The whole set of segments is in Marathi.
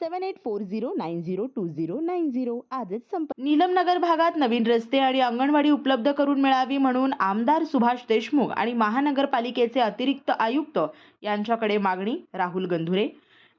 seven eight four zero nine zero two zero nine zero आजच संपर्क नीलमनगर भागात नवीन रस्ते आणि अंगणवाडी उपलब्ध करून मिळावी म्हणून आमदार सुभाष देशमुख आणि महानगरपालिकेचे अतिरिक्त आयुक्त यांच्याकडे मागणी राहुल गंधुरे.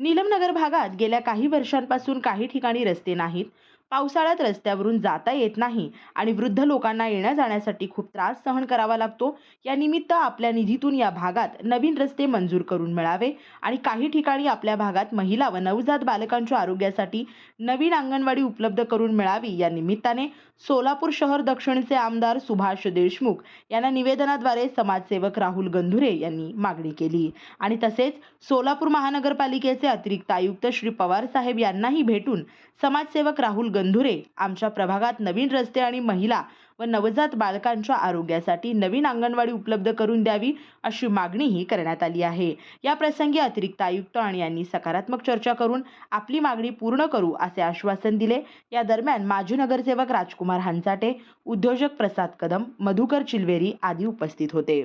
नीलमनगर भागात गेल्या काही वर्षांपासून काही ठिकाणी रस्ते नाहीत. पावसाळ्यात रस्त्यावरून जाता येत नाही आणि वृद्ध लोकांना येण्या जाण्यासाठी खूप त्रास सहन करावा लागतो. या निमित्त आपल्या निधीतून या भागात नवीन रस्ते मंजूर करून मिळावे आणि काही ठिकाणी आपल्या भागात महिला व नवजात बालकांच्या आरोग्यासाठी नवीन अंगणवाडी उपलब्ध करून मिळावी या निमित्ताने सोलापूर शहर दक्षिणचे आमदार सुभाष देशमुख यांना निवेदनाद्वारे समाजसेवक राहुल गंधुरे यांनी मागणी केली. आणि तसेच सोलापूर महानगरपालिकेचे अतिरिक्त आयुक्त श्री पवार साहेब यांनाही भेटून समाजसेवक राहुल गंधुरे आमच्या प्रभागात नवीन रस्ते आणि महिला व नवजात बालकांच्या आरोग्यासाठी नवीन अंगणवाडी उपलब्ध करून द्यावी अशी मागणीही करण्यात आली आहे. या प्रसंगी अतिरिक्त आयुक्त आणि यांनी सकारात्मक चर्चा करून आपली मागणी पूर्ण करू असे आश्वासन दिले. या दरम्यान माजी नगरसेवक राजकुमार हंचाटे उद्योजक प्रसाद कदम मधुकर चिलवेरी आदी उपस्थित होते.